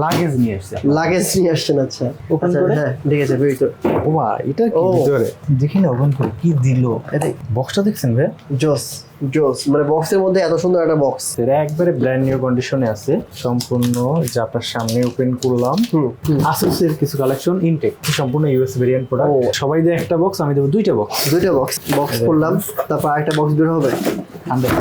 Luggage নিয়ে এসছে luggage নিয়ে আসছেন আচ্ছা। Open আচ্ছা, করে? হ্যাঁ ঠিক আছে ভিতর ওমা এটা কি ভিতরে? দেখি না ওপেন করে। কি দিল? এটাই বক্সটা দেখছেন ভাই? জোস জোস মানে বক্সের মধ্যে এত সুন্দর একটা বক্স এটা একবারে ব্র্যান্ড নিউ কন্ডিশনে আছে। সম্পূর্ণ যে আপনার সামনে ওপেন করলাম। হুম। আসুসের কিছু কালেকশন ইনটেক সম্পূর্ণ ইউএস ভেরিয়েন্ট প্রোডাক্ট সবাই দেয় একটা বক্স আমি দেবো দুইটা বক্স দুইটা বক্স বক্স করলাম তারপর আরেকটা বক্স বের হবে। হান্ড্রেড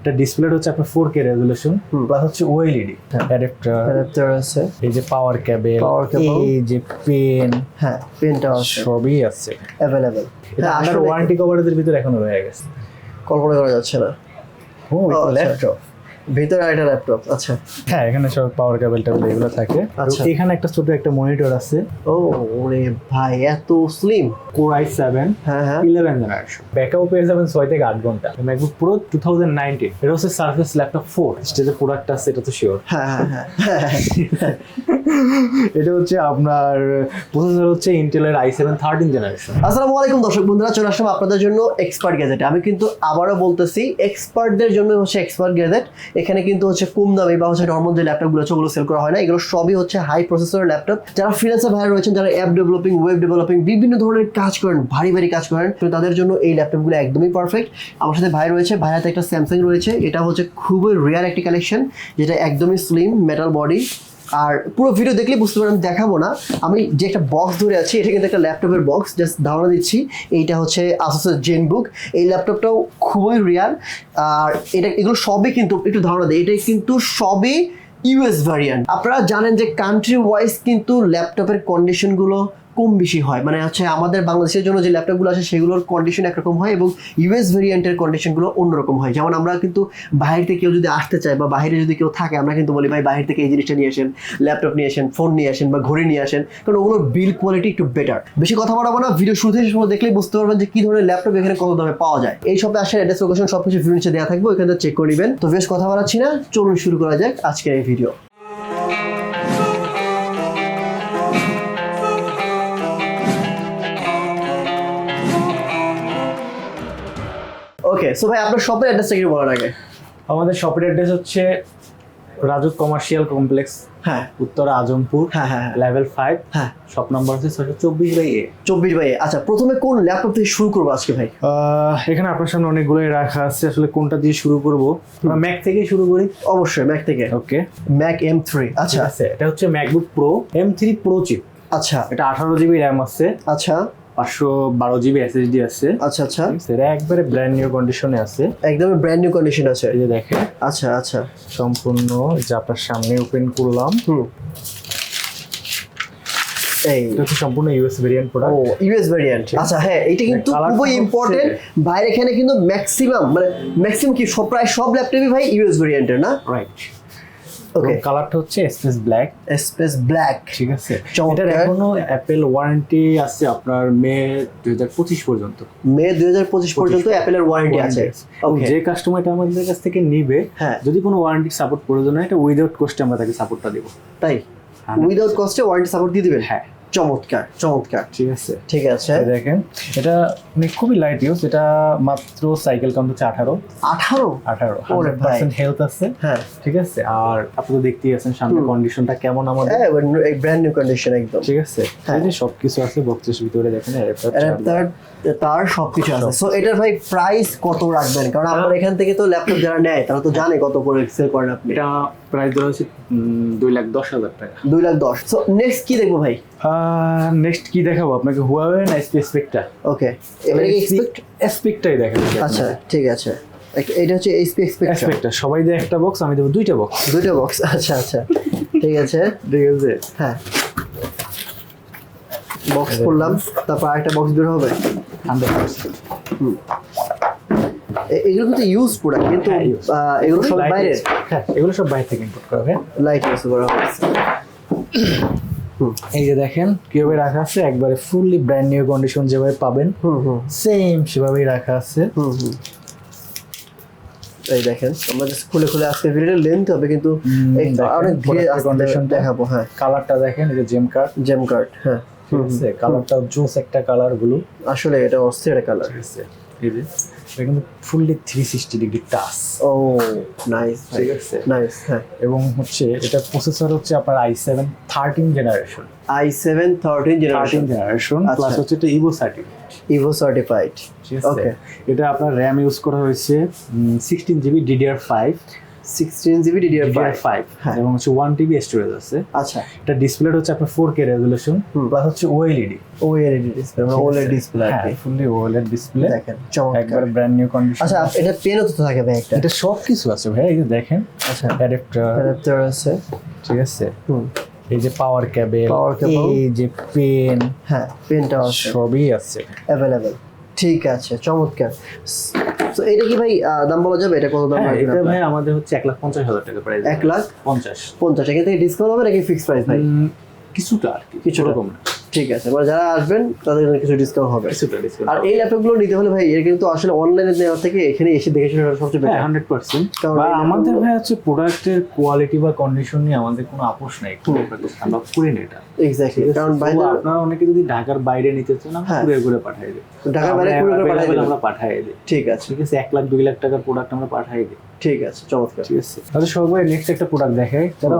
এটা ডিসপ্লে হচ্ছে আপনার ফোর কে রেজলিউশন প্লাস হচ্ছে ওএলইডি অ্যাডাপ্টার অ্যাডাপ্টার আছে। এই যে পাওয়ার কেবল পাওয়ার cable। এই যে পেন হ্যাঁ পেনটা আছে। সবই আছে। অ্যাভেলেবেল এটা আন্ডার ওয়ারেন্টি কভারেজের ভিতর এখনও রয়ে গেছে। কল্পনা করা যাচ্ছে না। ও। ল্যাপটপ ভিতরে আরেকটা ল্যাপটপ আচ্ছা। হ্যাঁ এখানে সব পাওয়ার কেবল টেবিল এগুলো থাকে। আচ্ছা। এখানে একটা ছোট একটা মনিটর আছে। ও ওরে ভাই এত স্লিম কোর আই সেভেন হ্যাঁ হ্যাঁ। ইলেভেন জেনারেশন ব্যাকআপ পেয়ে যাবেন ছয় থেকে আট ঘণ্টা। MacBook Pro two thousand nineteen এটা হচ্ছে সার্ফেস ল্যাপটপ ফোর স্টেজে প্রোডাক্ট আছে এটা তো শিওর হ্যাঁ হ্যাঁ হ্যাঁ এটা হচ্ছে আপনার প্রসেসর হচ্ছে ইন্টেলের আই সেভেন থার্টিন জেনারেশন আসসালামু আলাইকুম দর্শক বন্ধুরা চলে আসলাম আপনাদের জন্য এক্সপার্ট গ্যাজেট আমি কিন্তু আবারও বলতেছি এক্সপার্টদের জন্য হচ্ছে এক্সপার্ট গ্যাজেট এখানে কিন্তু হচ্ছে কম দামে বা হচ্ছে নর্মাল যে ল্যাপটপগুলো আছে, ওগুলো সেল করা হয় না। এগুলো সবই হচ্ছে হাই প্রসেসর ল্যাপটপ যারা ফ্রিল্যান্সার ভাইরা রয়েছেন, যারা অ্যাপ ডেভেলপিং ওয়েব ডেভেলপিং বিভিন্ন ধরনের কাজ করেন, ভারী ভারী কাজ করেন, তো তাদের জন্য এই ল্যাপটপগুলো একদমই পারফেক্ট আমার সাথে ভাই রয়েছে ভাই হাতে একটা স্যামসাং রয়েছে। এটা হচ্ছে খুবই রেয়ার একটি কালেকশন যেটা একদমই স্লিম মেটাল বডি আর পুরো ভিডিও দেখলে বুঝতে পারেন দেখাবো না। আমি যে একটা বক্স ধরে আছি, এটা কিন্তু একটা ল্যাপটপের বক্স জাস্ট ধারণা দিচ্ছি। এইটা হচ্ছে আসোসের জেন বুক এই ল্যাপটপটাও খুবই রিয়াল আর এটা, এগুলো সবই কিন্তু, একটু ধারণা দেয় এটা কিন্তু সবই ইউএস ভ্যারিয়েন্ট আপনারা জানেন যে কান্ট্রি ওয়াইজ কিন্তু ল্যাপটপের কন্ডিশনগুলো কম বেশি হয়। মানে হচ্ছে আমাদের বাংলাদেশের জন্য যে ল্যাপটপগুলো আছে সেগুলোর কন্ডিশন একরকম হয় এবং ইউএস ভেরিয়েন্টের কন্ডিশনগুলো অন্যরকম হয়। যেমন আমরা কিন্তু বাইরে থেকে কেউ যদি আসতে চায় বা বাইরে যদি কেউ থাকে, আমরা কিন্তু বলি, ভাই বাইরে থেকে এই জিনিসটা নিয়ে আসেন ল্যাপটপ নিয়ে আসেন ফোন নিয়ে আসেন বা ঘড়ি নিয়ে আসেন। কারণ ওগুলোর বিল কোয়ালিটি একটু বেটার বেশি কথা বলাবো না ভিডিও শুরু থেকে সময় দেখলেই বুঝতে পারবেন যে কি ধরনের ল্যাপটপ এখানে কত দামে পাওয়া যায়। এই সবে আসার অ্যাড্রেস লোকেশন সব কিছু ভিডিও দেওয়া থাকবে, ওইখানে চেক করে নেবেন। তো বেশ কথা বলাচ্ছি না, চলুন শুরু করা যাক আজকের এই ভিডিও সো ভাই আপনার শপের অ্যাড্রেসটা কি বলার আগে? আমাদের শপের অ্যাড্রেস হচ্ছে রাজুক কমার্শিয়াল কমপ্লেক্স হ্যাঁ। উত্তরা আজমপুর হ্যাঁ হ্যাঁ হ্যাঁ। লেভেল ফাইভ হ্যাঁ। শপ নাম্বার হচ্ছে ছয়শো চব্বিশ বাই এ। চব্বিশ বাই আচ্ছা প্রথমে কোন ল্যাপটপ থেকে শুরু করব আজকে ভাই? এখানে আপনার সামনে অনেকগুলোই রাখা আছে। আসলে কোনটা দিয়ে শুরু করব? ম্যাক থেকেই শুরু করি। অবশ্যই ম্যাক থেকে। ওকে ম্যাক এম থ্রি আচ্ছা। এটা হচ্ছে MacBook Pro M three Pro chip আচ্ছা। এটা আঠারো জিবি র্যাম আছে। আচ্ছা। পাঁচশো বারো জিবি এসএসডি আছে। আচ্ছা আচ্ছা। সেটা একবারে ব্র্যান্ড নিউ কন্ডিশনে আছে। একদমই ব্র্যান্ড নিউ কন্ডিশন আছে। এই যে দেখেন। আচ্ছা আচ্ছা। সম্পূর্ণ যে আপনার সামনে ওপেন করলাম। হুম। এই। এটা সম্পূর্ণ ইউএস ভেরিয়েন্ট ও প্রোডাক্ট ইউএস ভেরিয়েন্ট আচ্ছা হ্যাঁ এটা কিন্তু Colour খুবই ইম্পর্টেন্ট বাইরে এখানে কিন্তু ম্যাক্সিমাম মানে ম্যাক্সিমাম কি সব প্রায় সব ল্যাপটপই ভাই ইউএস ভেরিয়েন্টের না? রাইট ওকে কালারটা হচ্ছে স্পেস ব্ল্যাক স্পেস ব্ল্যাক ঠিক আছে? এটার এখনও অ্যাপেল ওয়ারেন্টি আছে আপনার মে দুই হাজার পঁচিশ পর্যন্ত। মে দুই হাজার পঁচিশ পর্যন্ত অ্যাপেলের ওয়ারেন্টি আছে। যে কাস্টমারটা আমাদের কাছ থেকে নিবে হ্যাঁ। যদি কোনো ওয়ারেন্টি সাপোর্ট প্রয়োজন হয় এটা উইদাউট কস্টে আমরা তাকে সাপোর্টটা দেব। তাই। উইদাউট কস্টে ওয়ারেন্টি সাপোর্ট দিয়ে দিবেন? হ্যাঁ। চমৎকার চমৎকার। ঠিক আছে। ঠিক আছে। দেখেন এটা মানে খুবই লাইট ইউজ এটা মাত্র সাইকেল কাউন্ট হচ্ছে আঠারো। আঠারো? আঠারো পার্সেন্ট হেলথ আছে। হ্যাঁ। ঠিক আছে? আর আপনি তো দেখতেই আছেন সামনে। কন্ডিশনটা কেমন আমাদের? হ্যাঁ ব্র্যান্ড নিউ কন্ডিশন একদম। ঠিক আছে। এই যে সবকিছু আছে বক্সের ভিতরে দেখেন charger। তার সবকিছু আছে। সো এটার ভাই প্রাইস কত রাখবেন? কারণ আপনার এখান থেকে তো ল্যাপটপ যারা নেয় তারা তো জানে কত করে সেল করেন আপনি। এটা প্রাইস ধরা হচ্ছে দুই লাখ দশ হাজার টাকা। দুই লাখ দশ। সো নেক্সট কি দেখব ভাই? নেক্সট কি দেখাবো? আপনাকে হুয়াওয়ে না স্পেকটা ওকে এবারে স্পেকটাই দেখাবো। আচ্ছা ঠিক আছে। এটা হচ্ছে এইচপি এক্সপেক্ট স্পেকটা সবাই দেয় একটা বক্স আমি দেবো দুইটা বক্স দুইটা বক্স আচ্ছা আচ্ছা ঠিক আছে। ঠিক আছে। হ্যাঁ। বক্স করলাম তারপর আরেকটা বক্স বের হবে। হান্ড্রেড পার্সেন্ট এগুলো কিন্তু ইউজ প্রোডাক্ট কিন্তু হ্যাঁ, এগুলো সব বাইরে হ্যাঁ এগুলো সব বাইরে থেকে ইম্পোর্ট করা হয় লাইট ইউজ করা হয়েছে এই যে দেখেন কীভাবে রাখা আছে? একবারে ফুললি ব্র্যান্ড নিউ কন্ডিশন যেভাবে পাবেন সেম সেভাবেই রাখা আছে। এই দেখেন আমরা জাস্ট খুলে খুলে আজকে ভিডিওটা লেন্থ হবে কিন্তু অনেক ধীরে আস্তে দেখাবো হ্যাঁ। কালারটা দেখেন এই যে জেম কার্ড জেম কার্ড হ্যাঁ। ঠিক আছে? কালারটা জোস একটা কালারগুলো আসলে এটা অস্থির একটা কালার। আছে এটা কিন্তু fully three sixty degree touch. ও নাইস ঠিক আছে? নাইস হ্যাঁ। এবং হচ্ছে এটা প্রসেসর হচ্ছে আপনার i seven thirteen generation i seven thirteen generation generation. Plus হচ্ছে এটা ইভো সার্টিফিকেট ইভো সার্টিফাইড এটা আপনার র্যাম ইউজ করা হয়েছে sixteen GB DDR five sixteen GB DDR five. এবং হচ্ছে ওয়ান টিবি স্টোরেজ আছে। আচ্ছা। এটা ডিসপ্লে হচ্ছে আপনার ফোর কে রেজলিউশন। প্লাস হচ্ছে OLED OLED display OLED display আর কি ফুললি ওএলইডি ডিসপ্লে দেখেন একবার ব্র্যান্ড নিউ কন্ডিশন আচ্ছা এটা পেনও তো থাকে ভাই একটা। এটা সব কিছু আছে ভাই এই যে দেখেন। আচ্ছা। অ্যাডাপ্টার অ্যাডাপ্টার আছে। ঠিক আছে। হুম। এই যে পাওয়ার কেবল Power cable। এই যে পেন হ্যাঁ পেনটাও আছে। সবই আছে। অ্যাভেলেবেল ঠিক আছে চমৎকার। তো এটা কি ভাই দাম বলা যাবে? এটা কত দাম হ্যাঁ, এটা ভাই আমাদের হচ্ছে এক লাখ পঞ্চাশ হাজার টাকা প্রাইস এক লাখ পঞ্চাশ। পঞ্চাশ। এখান থেকে ডিসকাউন্ট হবে নাকি ফিক্সড প্রাইস ভাই? কিছুটা আর কি কিছুটা। কম না। ঠিক আছে মানে যারা আসবেন তাদের জন্য কিছু ডিসকাউন্ট হবে। আর এই ল্যাপটপগুলো নিতে হলে ভাই এর কিন্তু আসলে অনলাইনে নেওয়ার থেকে এখানে এসে দেখে শুনে সবচেয়ে বেটার হান্ড্রেড পার্সেন্ট বা আমাদের ভাই হচ্ছে প্রোডাক্টের কোয়ালিটি বা কন্ডিশন নিয়ে আমাদের কোনো আপোষ নাই। আমরা করি না এটা। এক্স্যাক্টলি কারণ বাইরে আপনারা অনেকে যদি ঢাকার বাইরে নিতে চান আমরা হ্যাঁ। ঘুরে ঘুরে পাঠাই দিই ঢাকার বাইরে কুড়ি করে পাঠিয়ে available আমরা পাঠাই দিই ঠিক আছে। ঠিক আছে এক লাখ দুই লাখ টাকার প্রোডাক্ট আমরা পাঠাই দিই ঠিক আছে চমৎকার। ঠিক আছে। তাহলে সবাই নেক্সট একটা প্রোডাক্ট দেখে যারা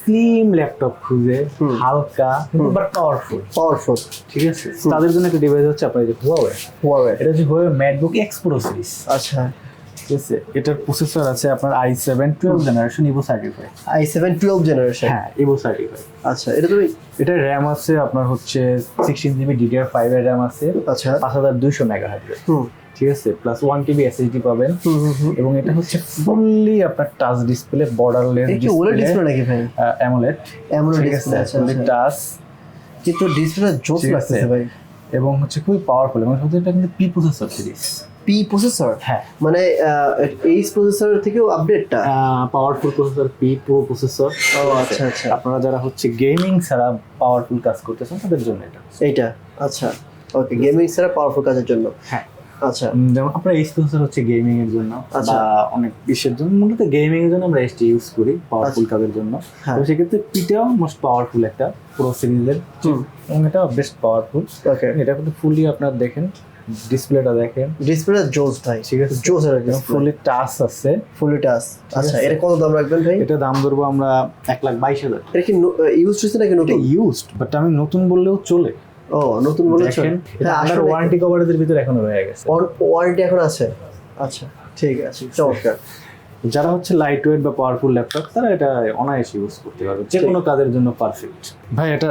স্লিম ল্যাপটপ খুঁজে হালকা বাট পাওয়ারফুল পাওয়ারফুল ঠিক আছে। তাদের জন্য একটা ডিভাইস হচ্ছে আপনার যে হুয়াওয়ে ওয়াও এটা হচ্ছে Huawei MacBook X Pro series আচ্ছা। ঠিক আছে? এটার প্রসেসর আছে আপনার i seven twelve generation Evo certify i seven twelve generation হ্যাঁ ইভো সার্টিফাই আচ্ছা এটা তুমি এটা র্যাম আছে আপনার হচ্ছে সিক্সটিন জিবি ডিডিআর ফাইভ এর র্যাম আছে। আচ্ছা। পাঁচ হাজার দুইশো মেগা হার্টের হুম। ঠিক আছে? প্লাস ওয়ান টিবি এসএসডি পাবেন। এবং এটা হচ্ছে ফুললি আপনার টাচ ডিসপ্লে বর্ডারলেস ডিসপ্লে নাকি ভাই? অ্যামোলেড ঠিক ডিসপ্লে। টাচ কিন্তু ডিসপ্লে জোস। লাগতেছে ভাই? এবং হচ্ছে খুবই পাওয়ারফুল এবং সত্যি এটা কিন্তু P processor series P processor হ্যাঁ। মানে এইচ প্রসেসর থেকেও আপডেটটা powerful processor P Pro processor ও আচ্ছা আচ্ছা। আপনারা যারা হচ্ছে গেমিং ছাড়া পাওয়ারফুল কাজ করতেছেন তাদের জন্য এটা। এইটা আচ্ছা। ওকে গেমিং ছাড়া পাওয়ারফুল কাজের জন্য। হ্যাঁ। আচ্ছা। যেমন আপনার এইচ প্রসেসর হচ্ছে গেমিং এর জন্য আচ্ছা। অনেক বিশ্বের জন্য মূলত গেমিং এর জন্য আমরা এসটি ইউজ করি পাওয়ারফুল কাজের জন্য। হ্যাঁ। তো সেক্ষেত্রে পিটাও মোস্ট পাওয়ারফুল একটা প্রো সিরিজের এবং এটা বেস্ট পাওয়ারফুল ওকে এটা কিন্তু ফুললি আপনার দেখেন ডিসপ্লেটা দেখেন। ডিসপ্লে জোস ভাই। ঠিক আছে? জোস এবং ফুললি টাচ আছে। ফুলি টাচ আচ্ছা। এটা কত দাম রাখবেন ভাই? এটা দাম ধরবো আমরা এক লাখ বাইশ হাজার। এটা কি ইউজ হচ্ছে নাকি এটা নতুন? ইউজড বাট আমি নতুন বললেও চলে। ও নতুন বলেছেন আন্ডার ওয়ারেন্টি কভারেজের ভিতরে এখনও রয়ে গেছে। ওয়ারেন্টি এখন আছে। আচ্ছা ঠিক আছে চমৎকার। যারা হচ্ছে লাইট ওয়েট বা পাওয়ারফুল ল্যাপটপ তারা এটা অনায়াসে ইউজ করতে পারবে। যে কোনো কাজের জন্য পারফেক্ট ভাই এটা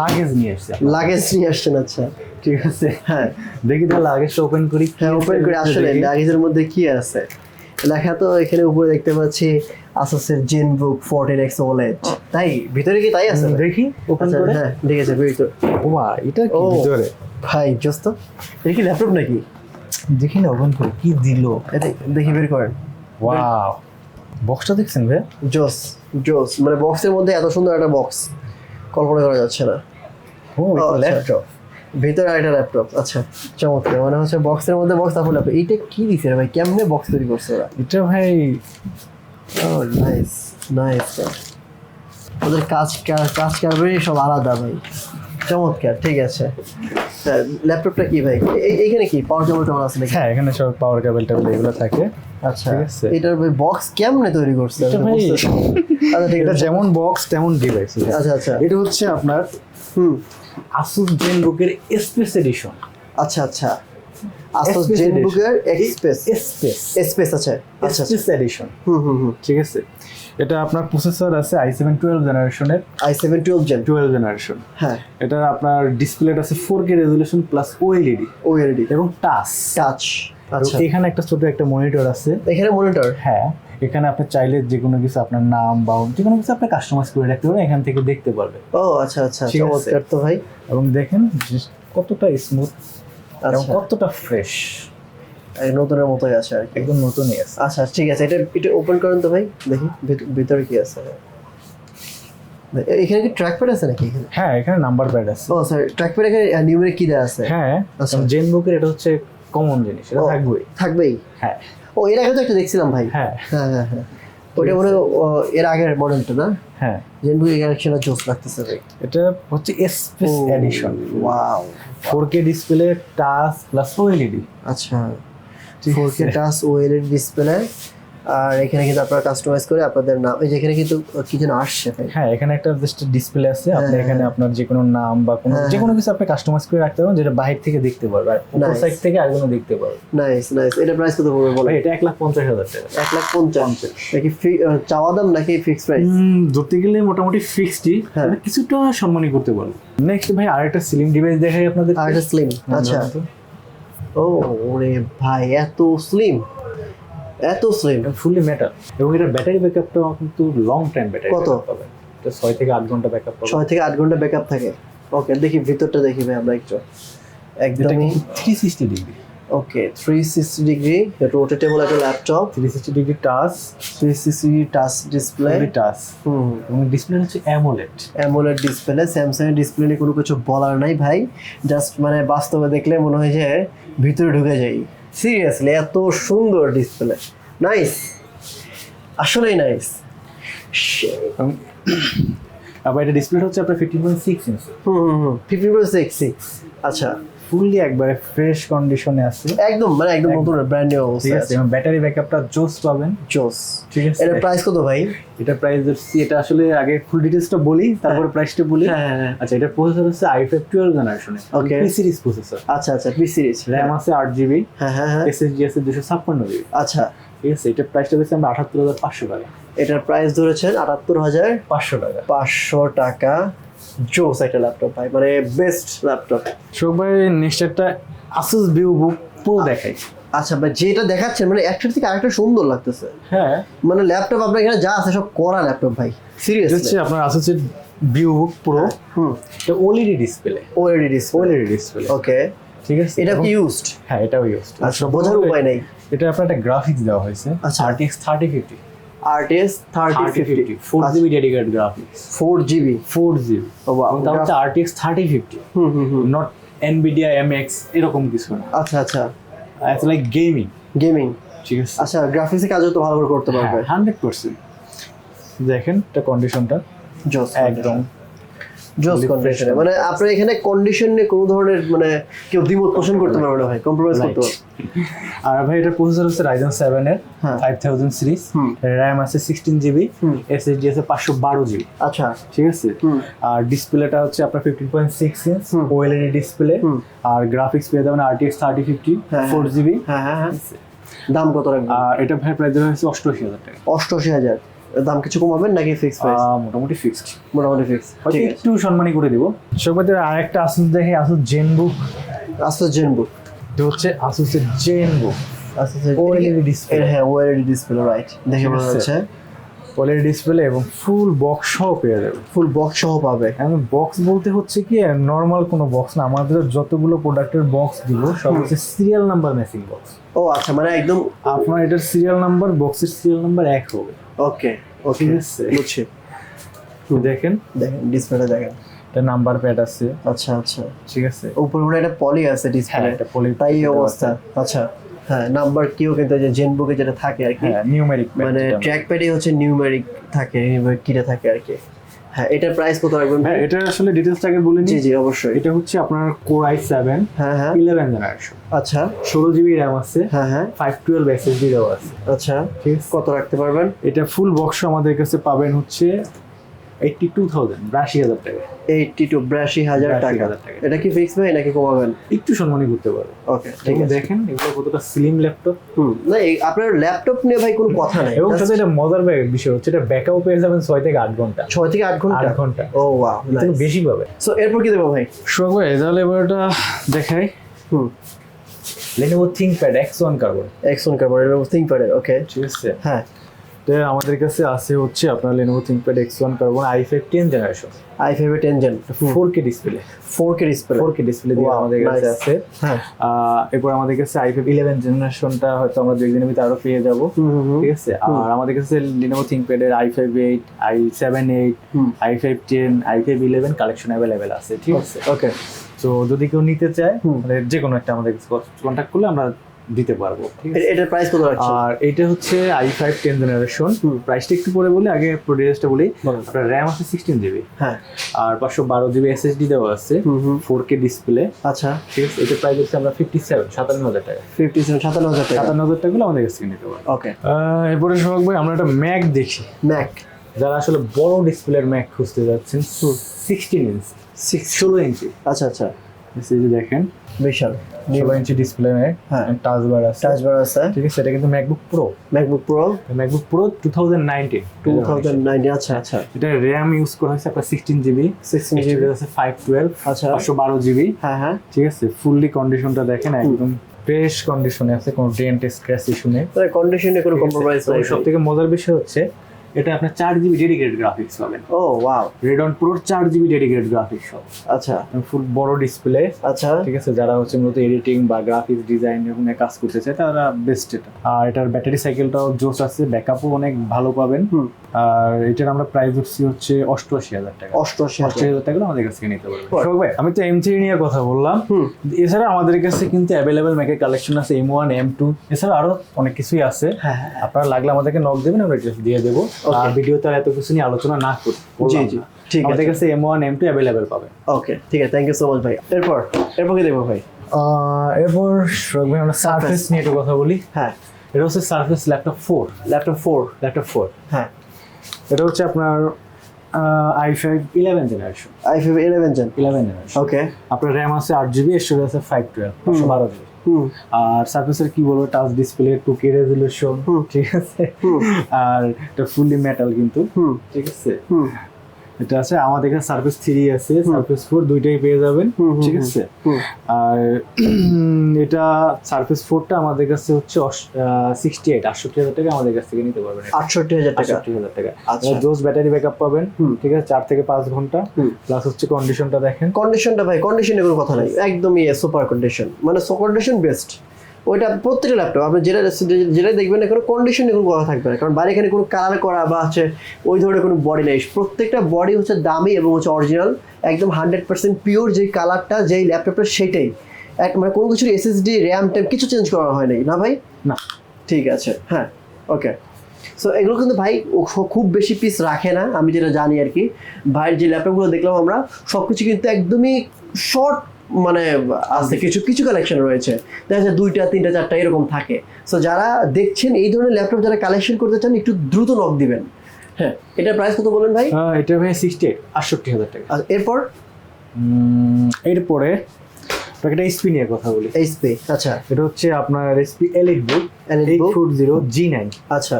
লাগেজ নিয়ে এসছে লাগেজ নিয়ে আসছেন আচ্ছা। ঠিক আছে। হ্যাঁ। দেখি তো লাগেজটা ওপেন করি হ্যাঁ ওপেন করে। আসলে লাগেজের মধ্যে কি আছে? লেখা তো এখানে উপরে দেখতে পাচ্ছি আসুসের জেনবুক ফোরটিন এক্স ওলেট তাই? ভিতরে কি তাই আছে? দেখি ওপেন আচ্ছা, করে। হ্যাঁ ঠিক আছে ভিতরে ওমা এটা কি ভিতরে? ভাই জোস্ত কি ল্যাপটপ নাকি? দেখি না ওপেন করে। কি দিল? এটা দেখি বের করেন। ওয়াও বক্সটা দেখছেন ভাই জোস জোস মানে বক্সের মধ্যে এত সুন্দর একটা বক্স কল্পনা করা যাচ্ছে না। ও। ল্যাপটপ ভিতরে একটা ল্যাপটপ আচ্ছা চমৎকার মানে হচ্ছে বক্সের মধ্যে বক্স তারপর ল্যাপটপ এইটা কি দিছে ভাই? কেমনে বক্স তৈরি করছে ওরা? এটা ভাই ও নাইস নাইস ওদের কাজ কাজ কারবারই সব আলাদা ভাই। চমৎকার ঠিক আছে। ল্যাপটপটা কি ভাই? এ- এইখানে কি? পাওয়ার কেবল টেবল আছে নাকি? হ্যাঁ এখানে সব পাওয়ার কেবল টেবিল এগুলো থাকে। আচ্ছা এটার ভাই বক্স কেমনে তৈরি করছে? ভাই আচ্ছা ঠিক এটা যেমন বক্স তেমন ডিভাইস আচ্ছা আচ্ছা। এটা হচ্ছে আপনার হুম। আসুস জেনবুকের স্পেস এডিশন আচ্ছা আচ্ছা। আসুস জেনবুকের এক্সপ্রেস স্পেস স্পেস আছে আচ্ছা আচ্ছা স্পেস এডিশন হুম হুম হুম। ঠিক আছে। এটা আপনার প্রসেসর আছে আই সেভেন টুয়েলভ জেনারেশনের i seven twelve gen twelve generation হ্যাঁ। এটা আপনার ডিসপ্লেটা আছে four K resolution plus OLED OLED এবং টাচ টাচ আচ্ছা। এখানে একটা ছোট একটা মনিটর আছে। এখানে মনিটর হ্যাঁ। এখানে আপনি চাইলে যে কোনো কিছু আপনার নাম বা যে কোনো কিছু আপনি কাস্টমাইজ করে রাখতে পারেন এখান থেকে দেখতে পারবে ও আচ্ছা আচ্ছা ঠিক আছে। চমৎকার তো ভাই এবং দেখেন কতটা স্মুথ এবং আচ্ছা। কতটা ফ্রেশ এই নতুনের মতোই আছে আর একদম নতুনই আছে। আচ্ছা ঠিক আছে। এটা এটা ওপেন করেন তো ভাই দেখি ভিত- ভিতরে কি আছে। এখানে কি ট্র্যাক প্যাড আছে নাকি এখানে? হ্যাঁ এখানে নাম্বার প্যাড আছে। ও স্যার ট্র্যাক প্যাড এখানে নিউমেরিক কি দেওয়া আছে? হ্যাঁ আচ্ছা। জেন বুকের এটা হচ্ছে কমন জিনিস এটা। থাকবেই। থাকবেই। হ্যাঁ। ও এর আগে তো একটা দেখছিলাম ভাই। হ্যাঁ। হ্যাঁ হ্যাঁ হ্যাঁ। ওটা মনে এর আগের মডেলটা না? হ্যাঁ। জেনবুক কানেকশনটা জোস লাগতেছে ভাই। এটা হচ্ছে space edition wow four K display touch plus OLED আচ্ছা। ঠিক ফোর কে আছে। টাচ ওএলইডি ডিসপ্লে আর এখানে কিন্তু আপনারা কাস্টমাইজ করে আপনাদের নাম এই যে এখানে কিন্তু কি যেন আসছে ভাই হ্যাঁ এখানে একটা জাস্ট ডিসপ্লে আছে। আপনি হ্যাঁ, এখানে আপনার যে কোনো নাম বা কোনো হ্যাঁ, যে কোনো কিছু আপনি কাস্টমাইজ করে রাখতে পারবেন যেটা বাইরে থেকে দেখতে পারবে। আর উপর সাইড থেকে আর কোনো দেখতে পারবে। নাইস নাইস এটা প্রাইস কত পড়বে বলো এটা এক লাখ পঞ্চাশ হাজার টাকা। এক লাখ পঞ্চাশ। নাকি ফি- চাওয়া দাম নাকি ফিক্সড প্রাইস হুম, ধরতে গেলে মোটামুটি ফিক্সডই হ্যাঁ। কিছুটা সম্মানই করতে পারব। নেক্সট ভাই আরেকটা সিলিং ডিভাইস দেখাই আপনাদের আর এটা স্লিম আচ্ছা ও ওরে ভাই এত স্লিম এত স্লিম ফুললি মেটাল এবং এটার ব্যাটারি ব্যাকআপটা কিন্তু লং টাইম ব্যাটারি কত? পাবেন এটা ছয় থেকে আট ঘণ্টা ব্যাকআপ পাবেন ছয় থেকে আট ঘণ্টা ব্যাকআপ থাকে। ওকে দেখি ভিতরটা দেখি ভাই আমরা একটু। এটা একদমই three sixty degree okay three sixty degree rotatable একটা laptop three sixty degree touch three sixty touch display touch হুম। এবং ডিসপ্লে হচ্ছে অ্যামোলেড অ্যামোলেড ডিসপ্লে স্যামসাং এর ডিসপ্লে নিয়ে কোনো কিছু বলার নাই ভাই। জাস্ট মানে বাস্তবে দেখলে মনে হয় যে ভিতরে ঢুকে যাই। সিরিয়াসলি এত সুন্দর ডিসপ্লে নাইস আসলেই নাইস আবার এটা ডিসপ্লে হচ্ছে আপনার ফিফটিন পয়েন্ট সিক্স ইঞ্চ হুম হুম হুম ফিফটি সিক্স সিক্স আচ্ছা ফুললি একবারে ফ্রেশ কন্ডিশনে আছে। একদম মানে একদম। নতুন ব্র্যান্ড নিউ অবস্থা ঠিক আছে এবং ব্যাটারি ব্যাকআপটা জোস পাবেন। জোস। ঠিক আছে। এটার প্রাইস কত ভাই? এটা প্রাইস ধরছি এটা আসলে আগে ফুল ডিটেলসটা বলি তারপর প্রাইসটা বলি। হ্যাঁ হ্যাঁ হ্যাঁ। আচ্ছা এটা প্রসেসর হচ্ছে আই ফাইভ টুয়েলভ জেনারেশনের Okay. পি সিরিজ প্রসেসর আচ্ছা আচ্ছা পি সিরিজ র্যাম আছে আট জিবি হ্যাঁ হ্যাঁ হ্যাঁ। এসএসডি আছে দুশো ছাপ্পান্ন জিবি আচ্ছা। ঠিক আছে এটা প্রাইসটা দিচ্ছি আমরা আঠাত্তর হাজার পাঁচশো টাকা। এটার প্রাইস ধরেছেন আটাত্তর হাজার পাঁচশো টাকা। পাঁচশো টাকা। জোস একটা ল্যাপটপ ভাই মানে বেস্ট ল্যাপটপ শোক ভাই নেক্সট একটা আসুস ভিউ বুক পুরো দেখাই। আচ্ছা ভাই যেটা দেখাচ্ছেন মানে একটার থেকে আরেকটা সুন্দর লাগতেছে। হ্যাঁ। মানে ল্যাপটপ আপনার এখানে যা আছে সব করা ল্যাপটপ ভাই সিরিয়াসলি হচ্ছে আপনার আসুসের ভিউ বুক প্রো হুম। এটা OLED display OLED display OLED display okay ঠিক আছে। এটা কি ইউজড হ্যাঁ এটাও ইউজ আচ্ছা বোঝার উপায় নেই। এটা আপনার একটা গ্রাফিক্স দেওয়া হয়েছে আচ্ছা। Thirty fifty RTX thirty fifty four GB dedicate graphics four GB four GB তা হচ্ছে আরটিএক্স থার্টি ফিফটি হুম হুম হুম নট এনবিডিয়া এমএক্স এরকম কিছু না। আচ্ছা আচ্ছা। ইটস লাইক গেমিং গেমিং ঠিক আছে? আচ্ছা গ্রাফিক্সের কাজও তো ভালো করে করতে পারবে। হান্ড্রেড পার্সেন্ট দেখেন এটা কন্ডিশনটা জোস একদম। জোস কন্ডিশনে মানে আপনার এখানে কন্ডিশন নিয়ে কোনো ধরনের মানে কেউ দ্বিমত পোষণ করতে পারবে না ভাই কম্প্রোমাইজ করতে পারবে আর ভাই এটা প্রসেসর হচ্ছে রাইজেন সেভেন এর হ্যাঁ। ফাইভ থাউজেন্ড সিরিজ আছে সিক্সটিন জিবি হুম। এসএসডি আছে পাঁচশো বারো জিবি আচ্ছা। ঠিক আছে? আর ডিসপ্লেটা হচ্ছে আপনার ফিফটিন পয়েন্ট সিক্স ইঞ্চ হুম। ডিসপ্লে আর গ্রাফিক্স পেয়ে যাবেন আরটিএক্স থার্টি ফিফটি হ্যাঁ, ফোর হ্যাঁ। জিবি হ্যাঁ হ্যাঁ হ্যাঁ। দাম কত রাখবেন? আর এটা ভাই প্রাইস দেওয়া হয়েছে অষ্টআশি হাজার টাকা। অষ্টআশি হাজার। দাম কিছু কমাবেন নাকি ফিক্স প্রাইস মোটামুটি ফিক্সড মোটামুটি ফিক্স ঠিক একটু সম্মানই করে দিব। আর একটা আসুস দেখে আসুস জেনবুক আস্তে জেনবুক এটা হচ্ছে আসুসের জেনবুক display। হ্যাঁ ওএলইডি ডিসপ্লে রাইট দেখে। ওএলইডি ডিসপ্লে এবং ফুল বক্স সহ পেয়ে যাবে। ফুল বক্স সহ পাবে। এখন বক্স বলতে হচ্ছে কি নর্মাল কোনো বক্স না। আমাদের যতগুলো প্রোডাক্টের বক্স দিব সব হচ্ছে সিরিয়াল নাম্বার ম্যাচিং বক্স ও আচ্ছা মানে একদম আপনার এটার সিরিয়াল নাম্বার বক্সের সিরিয়াল নাম্বার এক হবে। ওকে ওকে। বুঝছি। দেখেন। দেখেন ডিসপ্লেটা দেখেন। এটা নাম্বার প্যাড আছে। আচ্ছা আচ্ছা। ঠিক আছে। উপরে মনে একটা পলি আছে হ্যাঁ ডিসপ্লে এটা পলি তাই এই অবস্থা। আচ্ছা। হ্যাঁ নাম্বার কিও কিন্তু যে জেন বুকে যেটা থাকে আর কি। হ্যাঁ নিউমেরিক মানে ট্র্যাক প্যাডে হচ্ছে নিউমেরিক থাকে নিউমেরিক কিটা থাকে আর কি। হ্যাঁ এটার প্রাইস কত রাখবেন? হ্যাঁ এটা আসলে ডিটেলসটাকে বলে জি জি অবশ্যই। এটা হচ্ছে আপনার কোর আই সেভেন হ্যাঁ হ্যাঁ। ইলেভেন জেনারেশন আচ্ছা। ষোলো জিবি র্যাম আছে হ্যাঁ হ্যাঁ। ফাইভ টুয়েলভ এসএসডি দেওয়া আছে। আচ্ছা। ঠিক কত রাখতে পারবেন? এটা ফুল বক্স আমাদের কাছে পাবেন হচ্ছে এইটটি টু থাউজেন্ড বিরাশি হাজার টাকা। এইটটি টু বিরাশি হাজার 82,000 টাকা। টাকা। এটা কি ফিক্স ভাই নাকি কমাবেন? একটু সম্মানই করতে পারো। ওকে ঠিক আছে। দেখেন এগুলো কতটা স্লিম ল্যাপটপ হুম না আপনার ল্যাপটপ নিয়ে ভাই কোনো কথা নাই। এবং সাথে এটা মজার ব্যাগ- বিষয় হচ্ছে এটা ব্যাকআপ পেয়ে যাবেন ছয় থেকে আট ঘণ্টা। ছয় থেকে আট ঘণ্টা? আট ঘণ্টা। ও ওয়াও বেশি পাবে। সো এরপর কি দেবো ভাই? শোক ভাই তাহলে এবার এটা দেখাই। হুম। Lenovo ThinkPad X one carbon exon carbon থিঙ্ক প্যাডের ওকে ঠিক আছে। হ্যাঁ। তো আমাদের কাছে আছে হচ্ছে আপনার Lenovo ThinkPad X one carbon i five ten generation i five ten gen four K display four K display four K display দিয়ে আমাদের কাছে. আছে। হ্যাঁ। এরপর আমাদের কাছে আই ফাইভ ইলেভেন জেনারেশনটা হয়তো আমরা দু একদিনের ভিতরে আরও পেয়ে যাব। ঠিক আছে? আর আমাদের কাছে Lenovo থিংকপ্যাডের i five eight i seven eight. I five ten i five eleven collection available আছে। ঠিক আছে? ওকে তো যদি কেউ নিতে চায়। মানে যে কোনো একটা আমাদের কন্ট্যাক্ট করলে আমরা দিতে পারব ঠিক আছে? এটার প্রাইস কত রাখছেন আর এটা হচ্ছে আই ফাইভ টেন জেনারেশন প্রাইসটা একটু পরে বলি আগে ডিটেলসটা বলি। আপনার র্যাম আছে সিক্সটিন জিবি হ্যাঁ। আর পাঁচশো বারো জিবি এসএসডি দেওয়া আছে। হুম হুম। ফোর কে ডিসপ্লে আচ্ছা। ঠিক আছে? এটা প্রাইস হচ্ছে আমরা ফিফটি সেভেন সাতান্ন হাজার টাকা। ফিফটি সেভেন সাতান্ন হাজার টাকা। সাতান্ন হাজার টাকাগুলো আমাদের কাছ থেকে নিতে পারব। ওকে এরপরে সোহাগ ভাই আমরা একটা ম্যাক দেখি। ম্যাক যারা আসলে বড় ডিসপ্লের ম্যাক খুঁজতে যাচ্ছেন সিক্সটিন ইঞ্চ সিক্স ষোলো ইঞ্চি আচ্ছা আচ্ছা। যে দেখেন। বিশাল। ষোলো ইঞ্চি ডিসপ্লে হ্যাঁ। টাচ বার আছে। টাচ বার আছে। ঠিক আছে এটা কিন্তু MacBook Pro MacBook Pro MacBook Pro two thousand nineteen two thousand nineteen আচ্ছা আচ্ছা। এটা র্যাম ইউজ করা হয়েছে আপনার sixteen GB sixteen GB GB আছে ফাইভ টুয়েলভ আচ্ছা। পাঁচশো বারো জিবি হ্যাঁ হ্যাঁ। ঠিক আছে ফুললি কন্ডিশনটা দেখেন একদম ফ্রেশ কন্ডিশনে আছে কোনো ডেন্ট স্ক্র্যাচ ইস্যু নেই। কন্ডিশনে কোনো কম্প্রোমাইজ নাই সব থেকে মজার বিষয় হচ্ছে এটা আপনার চার জিবি ডেডিকেটেড গ্রাফিক্স পাবেন। ও ওয়াও রেডন প্রোর চার জিবি ডেডিকেটেড গ্রাফিক্স হবে আচ্ছা। ফুল বড় ডিসপ্লে আচ্ছা। ঠিক আছে যারা হচ্ছে মূলত এডিটিং বা গ্রাফিক্স ডিজাইন এরকম কাজ করতে চায় তারা বেস্ট এটা। আর এটার ব্যাটারি সাইকেলটাও জোস আছে ব্যাকআপও অনেক ভালো পাবেন। আর এটার আমরা প্রাইস হচ্ছে হচ্ছে অষ্টআশি হাজার টাকা। অষ্টআশি অষ্টআশি হাজার টাকা আমাদের কাছ নিতে পারবেন। শোক ভাই আমি তো এম থ্রি নিয়ে কথা বললাম। এছাড়া আমাদের কাছে কিন্তু অ্যাভেলেবেল ম্যাকের কালেকশন আছে এম ওয়ান এম টু এছাড়া আরও অনেক কিছুই আছে। হ্যাঁ হ্যাঁ আপনারা লাগলে আমাদেরকে নক দেবেন আমরা ডিটেলস দিয়ে দেবো। ভিডিওতে এত কিছু নিয়ে আলোচনা না করি জি জি। ঠিক আছে। আমাদের কাছে M one M two available পাবেন। ওকে ঠিক আছে। থ্যাংক ইউ সো মাচ ভাই। এরপর এরপর কি দেখব ভাই? এরপর শোক ভাই আমরা সার্ফেস নিয়ে একটু কথা বলি। হ্যাঁ। এটা হচ্ছে Surface laptop four laptop four laptop four হ্যাঁ। এটা হচ্ছে আপনার i five eleven generation i five eleven gen eleven generation okay আপনার র্যাম আছে আট জিবি স্টোরেজ আছে ফাইভ টুয়েলভ বারো জিবি আর সার্ফেসের কি বলব touch display two K resolution হুম। ঠিক আছে? আর এটা ফুললি মেটাল কিন্তু ঠিক আছে? এটা আছে আমাদের এখানে সার্ফেস থ্রি আছে সার্ফেস ফোর দুইটাই পেয়ে যাবেন ঠিক আছে? আর এটা সার্ফেস ফোরটা আমাদের কাছে হচ্ছে সিক্সটি এইট আটষট্টি হাজার টাকা আমাদের কাছ থেকে নিতে পারবেন আটষট্টি হাজার টাকা। আটষট্টি হাজার টাকা। জোস ব্যাটারি ব্যাকআপ পাবেন। ঠিক আছে? চার থেকে পাঁচ ঘণ্টা। প্লাস হচ্ছে কন্ডিশনটা দেখেন। কন্ডিশনটা ভাই কন্ডিশনে কোনো কথা নাই। একদমই সুপার কন্ডিশন মানে কন্ডিশন বেস্ট ওইটা প্রত্যেকটা ল্যাপটপ আপনি যেটা যেটা দেখবেন না কোনো কন্ডিশনে কোনো কথা থাকবে না। কারণ বাইরে এখানে কোনো কালার করা বা হচ্ছে ওই ধরনের কোনো বডি নেই। প্রত্যেকটা বডি হচ্ছে দামি এবং হচ্ছে অরিজিনাল একদম হান্ড্রেড পার্সেন্ট পিওর যেই কালারটা যেই ল্যাপটপটা সেটাই। এক মানে কোনো কিছুর এসএসডি র্যাম ট্যাম কিছু চেঞ্জ করা হয় নাই। না ভাই? না। ঠিক আছে। হ্যাঁ ওকে সো এগুলো কিন্তু ভাই খুব বেশি পিস রাখে না আমি যেটা জানি আর কি। ভাইয়ের যে ল্যাপটপগুলো দেখলাম আমরা সব কিছু কিন্তু একদমই শর্ট মানে আছে কিছু কিছু কালেকশন রয়েছে। দেখা যাচ্ছে দুইটা তিনটা চারটা এরকম থাকে। সো যারা দেখছেন এই ধরনের ল্যাপটপ যারা কালেকশন করতে চান একটু দ্রুত নক দিবেন। হ্যাঁ এটার প্রাইস কত বলেন ভাই? আহ, এটা ভাই সিক্সটি এইট আটষট্টি হাজার টাকা। এরপর? এরপরে একটা এসপি নিয়ে কথা বলি। এইচপি আচ্ছা। এটা হচ্ছে আপনার HP Elite Book book? Four zero G nine আচ্ছা।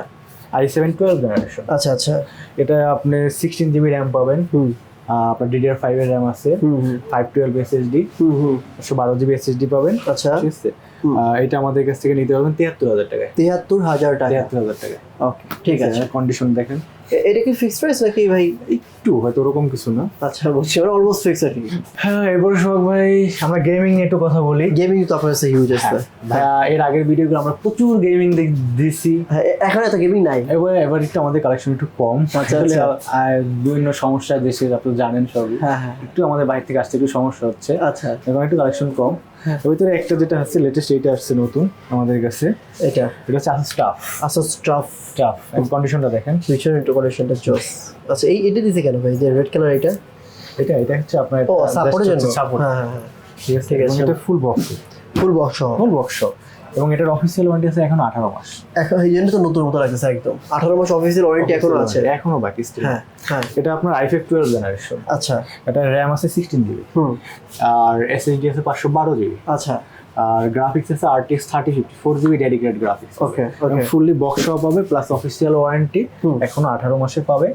আই সেভেন টুয়েলভ জেনারেশন আচ্ছা আচ্ছা। এটা আপনি সিক্সটিন জিবি র্যাম পাবেন। হুম। আপনার ডিডিআর ফাইভ এর র্যাম আছে ফাইভ টুয়েলভ এসএসডি একশো বারো জিবি এসএসডি পাবেন। আচ্ছা। ঠিক আছে? এটা আমাদের কাছ থেকে নিতে পারবেন তিয়াত্তর হাজার টাকায়। তিয়াত্তর হাজার টাকা। তিয়াত্তর হাজার টাকা ওকে ঠিক আছে। কন্ডিশন দেখেন। এটা কি ফিক্সড প্রাইস নাকি ভাই? একটু হয়তো ওরকম কিছু না। আচ্ছা বলছি ওরা অলমোস্ট ফিক্স আর কি। হ্যাঁ এরপরে সোহাগ ভাই আমরা গেমিং নিয়ে একটু কথা বলি। গেমিং তো আপনার কাছে হিউজ আছে। এর আগের ভিডিওগুলো আমরা প্রচুর গেমিং দিছি হ্যাঁ এখন এত গেমিং নাই। এবার এবার একটু আমাদের কালেকশন একটু কম। আচ্ছা, আচ্ছা। বিভিন্ন সমস্যা দেশে আপনি জানেন সবই। হ্যাঁ হ্যাঁ। একটু আমাদের বাইরে থেকে আসতে একটু সমস্যা হচ্ছে। আচ্ছা। এখন একটু কালেকশন কম। হ্যাঁ। এর ভিতরে একটা যেটা হচ্ছে লেটেস্ট এইটা আসছে নতুন আমাদের কাছে। এটা। এটা হচ্ছে আসলে স্টাফ আচ্ছা স্টাফ স্টাফ কন্ডিশনটা দেখেন ফিচার ইন্টারকনেকশনটা জোস আচ্ছা এই এটা দিছে কেন ভাই? যে রেড কালার এটা? এটা এটা হচ্ছে আপনার ও সাপোর্টের জন্য। সাপোর্ট হ্যাঁ হ্যাঁ হ্যাঁ। ঠিক আছে ঠিক আছে। এটা full box full box full box এবং এটার অফিসিয়াল ওয়ারেন্টি আছে এখন আঠারো মাস। এখন এই জন্য তো নতুন মতো লাগতেছে একদম। আঠারো মাস অফিসিয়াল ওয়ারেন্টি এখনও আছে। এখনও বাকি still। হ্যাঁ হ্যাঁ। এটা আপনার আই ফাইভ টুয়েলভ জেনারেশন আচ্ছা। এটা র্যাম আছে সিক্সটিন জিবি হুম। আর এসএসডি আছে পাঁচশো বারো জিবি আচ্ছা। আর গ্রাফিক্স আছে RTX thirty fifty four GB dedicated graphics okay okay fully box সহ পাবে প্লাস অফিসিয়াল ওয়ারেন্টি। এখনও আঠারো মাসে পাবে।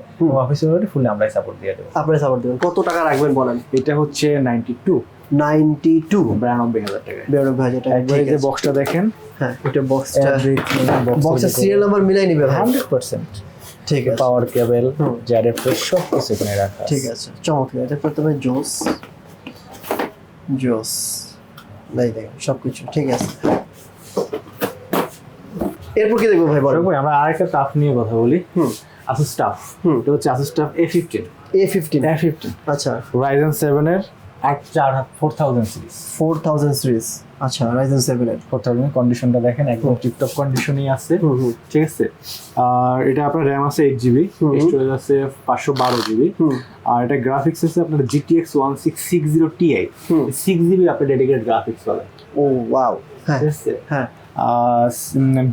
অফিসিয়াল ওয়ারেন্টি ফুললি আমরাই সাপোর্ট দিয়ে দেবো। আপনি সাপোর্ট দেবেন। কত টাকা রাখবেন বলেন? এটা হচ্ছে নাইনটি টু নাইনটি টু বিরানব্বই হাজার টাকা। বিরানব্বই হাজার টাকা। একবারে যে বক্সটা দেখেন হ্যাঁ। এটা বক্সটা বক্সের সিরিয়াল নাম্বার মিলাই নিবে হান্ড্রেড পার্সেন্ট ঠিক আছে। পাওয়ার কেবল হুম। জ্যাডেপ্টার সব কিছু এখানে রাখা ঠিক আছে। চমৎকার। এটা প্রথমে জোস জোস নাই দেখেন সব কিছু ঠিক আছে। এরপর কি দেখব ভাই বলো আমরা আরেকটা টাফ নিয়ে কথা বলি। হুম। আসুস টাফ হুম। এটা হচ্ছে Asus TUF A fifteen A fifteen A fifteen আচ্ছা। রাইজেন সেভেনের আট চার four thousand series four thousand series আচ্ছা রাইজেন সেভেন এর। ফোর থাউজেন্ড কন্ডিশনটা দেখেন একদম টিপটপ কন্ডিশনই আছে। ঠিক আছে? আর এটা আপনার র্যাম আছে এইট জিবি। স্টোরেজ আছে পাঁচশো বারো জিবি আর এটা গ্রাফিক্স আছে আপনার GTX one six six zero Ti six GB আপনি ডেডিকেটেড গ্রাফিক্স পাবেন। ও ওয়াও হ্যাঁ হ্যাঁ।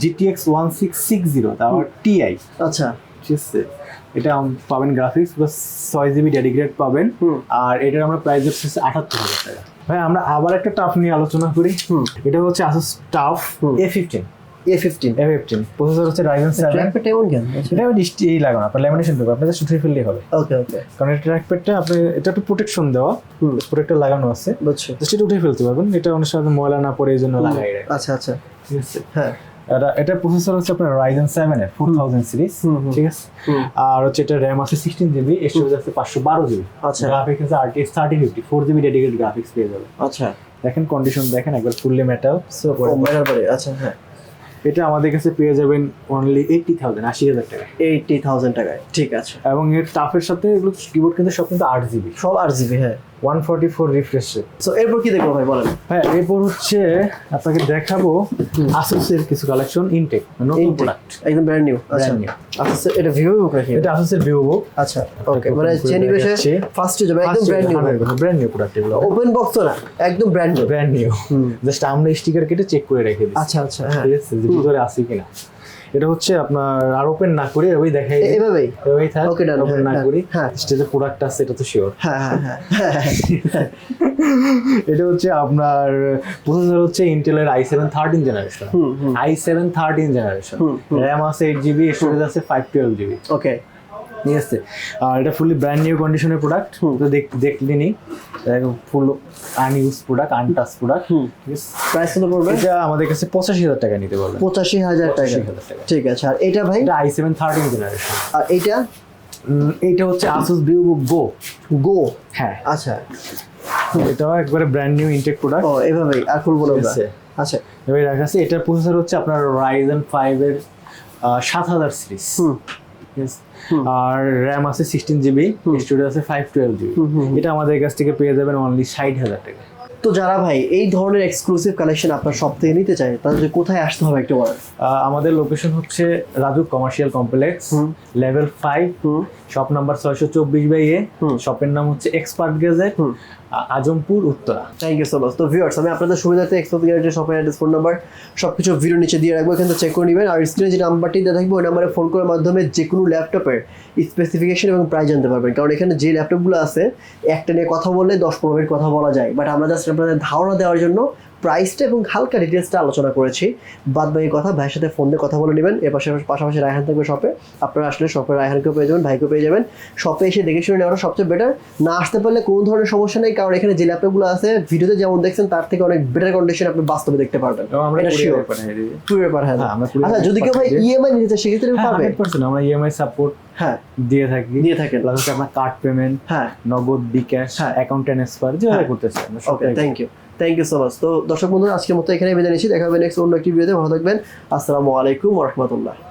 GTX one six six zero তারপর টিআই আচ্ছা। আছে এটা পাবেন গ্রাফিক্স প্লাস ছয় জিবি ডেডিকেটেড পাবেন। আর এটার আমরা প্রাইস হচ্ছে আঠাত্তর হাজার টাকা। ভাই আমরা আবার একটা টাফ নিয়ে আলোচনা করি। এটা হচ্ছে Asus TUF. A fifteen A fifteen A fifteen processor হচ্ছে রাইজেন সেভেন ট্র্যাকপ্যাড এমন কেন? এটা আমি লাগানো আপনার ল্যামিনেশন দেবো আপনাদের উঠে ফেললেই হবে। ওকে ওকে কারণ এটা ট্র্যাকপ্যাডটা আপনি এটা একটু প্রোটেকশন দেওয়া। প্রোটেক্টর লাগানো আছে। বুঝছি। জাস্ট এটা উঠে ফেলতে পারবেন এটা অনেক সময় ময়লা না পড়ে এই জন্য লাগাই আচ্ছা আচ্ছা। ঠিক আছে? হ্যাঁ। এটা এটা প্রসেসর হচ্ছে আপনার রাইজেন সেভেন এর ফোর থাউজেন্ড সিরিজ। ঠিক আছে? আর হচ্ছে এটা র্যাম আছে সিক্সটিন জিবি স্টোরেজ আছে পাঁচশো বারো জিবি আচ্ছা। গ্রাফিক্স আছে RTX thirty fifty four GB dedicated graphics পেয়ে যাবে আচ্ছা। দেখেন কন্ডিশন দেখেন একবার ফুললি মেটাল সো মেটার পরে আচ্ছা হ্যাঁ। এটা আমাদের কাছে পেয়ে যাবেন অনলি এইটটি থাউজেন্ড আশি হাজার টাকা এইটটি থাউজেন্ড টাকায় ঠিক আছে। এবং এর টাফের সাথে এগুলো কিবোর্ড কিন্তু সব কিন্তু আট জিবি সব আট জিবি হ্যাঁ। One forty four refresh so এরপর কি দেখব ভাই বলেন। হ্যাঁ এরপর হচ্ছে আপনাকে দেখাবো আসুসের কিছু কালেকশন ইনটেক নতুন প্রোডাক্ট একদম ব্র্যান্ড নিউ আচ্ছা। আচ্ছা এটা ভিভো বুক নাকি? এটা আসুসের ভিভো আচ্ছা ওকে মানে যে নিবে ফার্স্টে যাবে একদম brand new brand new product এগুলো। ওপেন বক্স তো না একদম brand new brand new just আমরা স্টিকার কেটে চেক করে রেখে দিই আচ্ছা আচ্ছা হ্যাঁ। ঠিক আছে? ভিতরে আছে কিনা। এটা হচ্ছে আপনার আর ওপেন না করি এভাবেই দেখাই এভাবেই? এভাবেই থাক ওকে ডান ওপেন না করি হ্যাঁ। স্টেজে প্রোডাক্ট আছে এটা তো শিওর হ্যাঁ হ্যাঁ হ্যাঁ। এটা হচ্ছে আপনার প্রসেসর হচ্ছে ইন্টেলের i seven thirteen generation i seven thirteen generation. RAM আছে এইট জিবি স্টোরেজ আছে ফাইভ টুয়েলভ জিবি ওকে ঠিক আছে আর এটা ফুলি ব্র্যান্ড নিউ কন্ডিশনের প্রোডাক্ট হুম। তো দেখ দেখলেনি full unused product untouched product আছে? প্রাইস কত পড়বে? এটা আমাদের কাছে পঁচাশি হাজার টাকা নিতে পারবেন পঁচাশি হাজার টাকা। 85,000 টাকা। ঠিক আছে আর এটা ভাই? এটা আই সেভেন থার্টিন জেনারেশন আর এটা? এইটা হচ্ছে আসুস ভিভোবুক গো গো হ্যাঁ। আচ্ছা। এটাও একবারে ব্র্যান্ড নিউ ইনটেক প্রোডাক্ট ও এভাবেই আর খুলবো না আছে। আচ্ছা। এবার দেখা যাচ্ছে এটার প্রসেসর হচ্ছে আপনার রাইজেন ফাইভ এর সাত হাজার সিরিজ। আর র্যাম আছে সিক্সটিন জিবি স্টোরেজ আছে ফাইভ টুয়েলভ জিবি। এটা আমাদের কাছ থেকে পেয়ে যাবেন অনলি ষাট হাজার টাকা। তো যারা ভাই এই ধরনের এক্সক্লুসিভ কালেকশন আপনার সব থেকে নিতে চায় তাদের কোথায় আসতে হবে একটু বলেন। আমাদের লোকেশন হচ্ছে Raju commercial complex level five shop number ছয়শো চব্বিশ বাই এ। শপের নাম হচ্ছে expert gadget Azampur, Uttara. Thank you so much তো ভিউয়ার্স আমি আপনাদের সুবিধাতে এক্সপ্রেস গ্যারেন্টি শপের অ্যাড্রেস ফোন নাম্বার সব কিছু ভিডিও নিচে দিয়ে রাখব, এখানে চেক করে নেবেন। আর স্ক্রিনে যে নাম্বারটি দেওয়া থাকবে, ওই নাম্বারে ফোন করার মাধ্যমে যে কোনো ল্যাপটপের স্পেসিফিকেশন এবং প্রাইস জানতে পারবেন। কারণ এখানে যে ল্যাপটপগুলো আছে, একটা নিয়ে কথা বললে দশ পনেরো মিনিট কথা বলা যায়। বাট আমরা জাস্ট আপনাদের ধারণা দেওয়ার জন্য প্রাইসটা এবং হালকা ডিটেলসটা আলোচনা করেছি। বাদ বাকি কথা ভাইয়ের সাথে ফোন দিয়ে কথা বলে নেবেন। এর পাশে পাশাপাশি রায়হান থাকবে শপে আপনারা আসলে শপে রায়হানকেও পেয়ে যাবেন ভাইকেও পেয়ে যাবেন। শপে এসে দেখে শুনে নেওয়াটা সবচেয়ে বেটার না আসতে পারলে কোনো ধরনের সমস্যা নেই কারণ এখানে যে ল্যাপটপগুলো আছে ভিডিওতে যেমন দেখছেন তার থেকে অনেক বেটার কন্ডিশন আপনি বাস্তবে দেখতে পারবেন। হ্যাঁ আচ্ছা যদি কেউ ভাই ইএমআই নিতে চায় সেক্ষেত্রে হ্যাঁ পাবে? আমরা ইএমআই সাপোর্ট হ্যাঁ। দিয়ে থাকি। দিয়ে থাকেন। প্লাস হচ্ছে আপনার কার্ড পেমেন্ট হ্যাঁ। নগদ বিকাশ হ্যাঁ। অ্যাকাউন্ট ট্রান্সফার যেভাবে হ্যাঁ। করতে চাই okay thank you thank you so much তো দর্শক বন্ধুরা, আজকের মতো এখানে বিদায় নিচ্ছি। দেখা হবে নেক্সট অন্য একটি ভিডিওতে ভালো থাকবেন। আসসালামু আলাইকুম রহমতুল্লাহ।